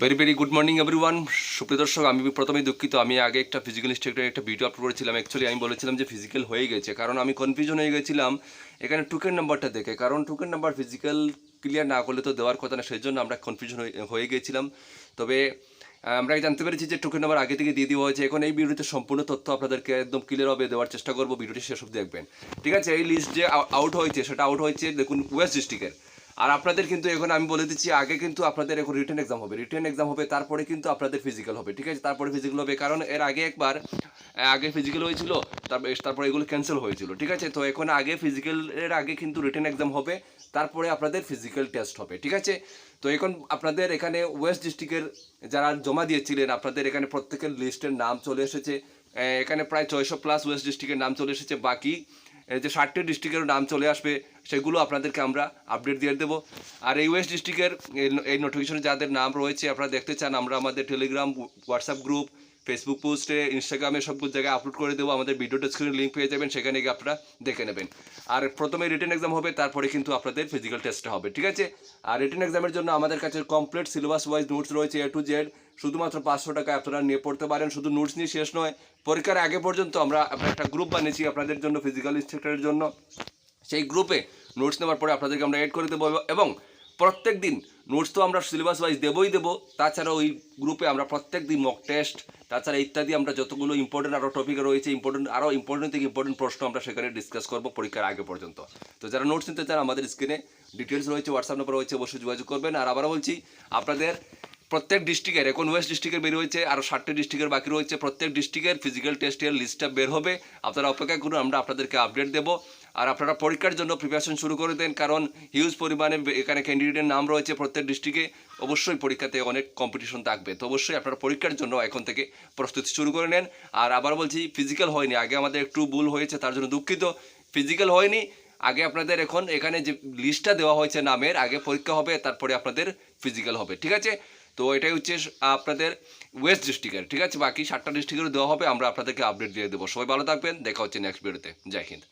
Very very good morning everyone সুপ্রিয় দর্শক, আমি প্রথমেই দুঃখিত। আমি আগে একটা ফিজিক্যাল স্ট্রাকচার একটা ভিডিও আপলোড করেছিলাম। অ্যাকচুয়ালি আমি বলেছিলাম যে ফিজিক্যাল হয়ে গেছে। কারণ আমি কনফিউশন হয়ে গেছিলাম। এখানে টুকেন নাম্বারটা দেখে। কারণ টুকেন নাম্বার ফিজিক্যাল ক্লিয়ার না করলে তো দেওয়ার কথা না। সেই জন্য আমরা কনফিউশন হয়ে গেছিলাম। তবে আমরা জানতে পেরেছি যে টোকেন নাম্বার আগে থেকে দিয়ে দেওয়া হয়েছে। এখন এই ভিডিওতে সম্পূর্ণ তথ্য আপনাদেরকে একদম ক্লিয়ারভাবে দেওয়ার চেষ্টা করব। ভিডিওটি অব্দি দেখবেন। ঠিক আছে? এই লিস্ট যে আউট হয়েছে, সেটা আউট হয়েছে, দেখুন ওয়েস্ট ডিস্ট্রিক্টের আর আপনাদের কিন্তু এখন আমি বলে দিচ্ছি, আগে কিন্তু আপনাদের এখন রিটেন এক্সাম হবে। রিটার্ন এক্সাম হবে, তারপরে কিন্তু আপনাদের ফিজিক্যাল হবে, ঠিক আছে? তারপরে ফিজিক্যাল হবে, কারণ এর আগে একবার আগে ফিজিক্যাল হয়েছিল তারপরে তারপরে এগুলো ক্যান্সেল হয়েছিল, ঠিক আছে? তো এখন আগে ফিজিক্যালের আগে কিন্তু রিটার্ন এক্সাম হবে, তারপরে আপনাদের ফিজিক্যাল টেস্ট হবে, ঠিক আছে? তো এখন আপনাদের এখানে ওয়েস্ট ডিস্ট্রিক্টের যারা জমা দিয়েছিলেন, আপনাদের এখানে প্রত্যেকের লিস্টের নাম চলে এসেছে। এখানে প্রায় ছয়শো প্লাস ওয়েস্ট ডিস্ট্রিক্টের নাম চলে এসেছে, বাকি যে ষাটটি ডিস্ট্রিক্টের নাম চলে আসবে, সেগুলো আপনাদেরকে আমরা আপডেট দিয়ে দেবো। আর এই ওয়েস্ট ডিস্ট্রিক্টের এই নোটিফিকেশনে যাদের নাম রয়েছে, আপনারা দেখতে চান, আমরা আমাদের টেলিগ্রাম হোয়াটসঅ্যাপ গ্রুপ ফেসবুক পোস্টে ইনস্টাগ্রামে সব জায়গায় আপলোড করে দেবো। আমাদের ভিডিও ডেসক্রিপশনে লিঙ্ক পেয়ে যাবেন, সেখানে গিয়ে আপনারা দেখে নেবেন। আর প্রথমে রিটেন এক্সাম হবে, তারপরে কিন্তু আপনাদের ফিজিক্যাল টেস্টটা হবে, ঠিক আছে? আর রিটেন এক্সামের জন্য আমাদের কাছে কমপ্লিট সিলেবাস ওয়াইজ নোটস রয়েছে এ টু জেড শুধুমাত্র পাঁচশো টাকা আপনারা নিয়ে পড়তে পারেন, শুধু নোটস নিয়ে শেষ নয়, পরীক্ষার আগে পর্যন্ত আমরা একটা গ্রুপ বানিয়েছি আপনাদের জন্য ফিজিক্যাল ইনস্ট্রাক্টরের জন্য। সেই গ্রুপে নোটস নেওয়ার পরে আপনাদেরকে আমরা এড করে দেবো এবং প্রত্যেক দিন নোটস তো আমরা সিলেবাস ওয়াইজ দেবই দেবো। তাছাড়া ওই গ্রুপে আমরা প্রত্যেক দিন মক টেস্ট তাছাড়া ইত্যাদি আমরা যতগুলো ইম্পর্টেন্ট আরও টপিক রয়েছে ইম্পর্টেন্ট আরও ইম্পর্টেন্ট থেকে ইম্পর্টেন্ট প্রশ্ন আমরা সেখানে ডিসকাস করব পরীক্ষার আগে পর্যন্ত। তো যারা নোটস নিতে চান, আমাদের স্ক্রিনে ডিটেলস রয়েছে হোয়াটসঅ্যাপ নাম্বার রয়েছে, অবশ্যই যোগাযোগ করবেন। আর আবারও বলছি, আপনাদের প্রত্যেক ডিস্ট্রিক্টের এখন ওয়েস্ট ডিস্ট্রিক্টের বের হয়েছে আরও ষাটটি ডিস্ট্রিক্টের বাকি রয়েছে, প্রত্যেক ডিস্ট্রিক্টের ফিজিক্যাল টেস্টের লিস্টটা বের হবে। আপনারা অপেক্ষা করুন, আমরা আপনাদেরকে আপডেট দেবো। আর আপনারা পরীক্ষার জন্য প্রিপারেশন শুরু করে দেন, কারণ হিউজ পরিমাণে এখানে ক্যান্ডিডেটের নাম রয়েছে প্রত্যেক ডিস্ট্রিক্টে অবশ্যই পরীক্ষাতে অনেক কম্পিটিশন থাকবে। তো অবশ্যই আপনারা পরীক্ষার জন্য এখন থেকে প্রস্তুতি শুরু করে নেন। আর আবার বলছি ফিজিক্যাল হয়নি। আগে আমাদের একটু ভুল হয়েছে, তার জন্য দুঃখিত। ফিজিক্যাল হয়নি। আগে আপনাদের এখন এখানে যে লিস্টটা দেওয়া হয়েছে নামের, আগে পরীক্ষা হবে, তারপরে আপনাদের ফিজিক্যাল হবে, ঠিক আছে? তো এটাই হচ্ছে আপনাদের ওয়েস্ট ডিস্ট্রিক্টের ঠিক আছে? বাকি সাতটা ডিস্ট্রিক্টের দেওয়া হবে, আমরা আপনাদেরকে আপডেট দিয়ে দেবো। সবাই ভালো থাকবেন। দেখা হচ্ছে নেক্সট ভিডিওতে জয় হিন্দ।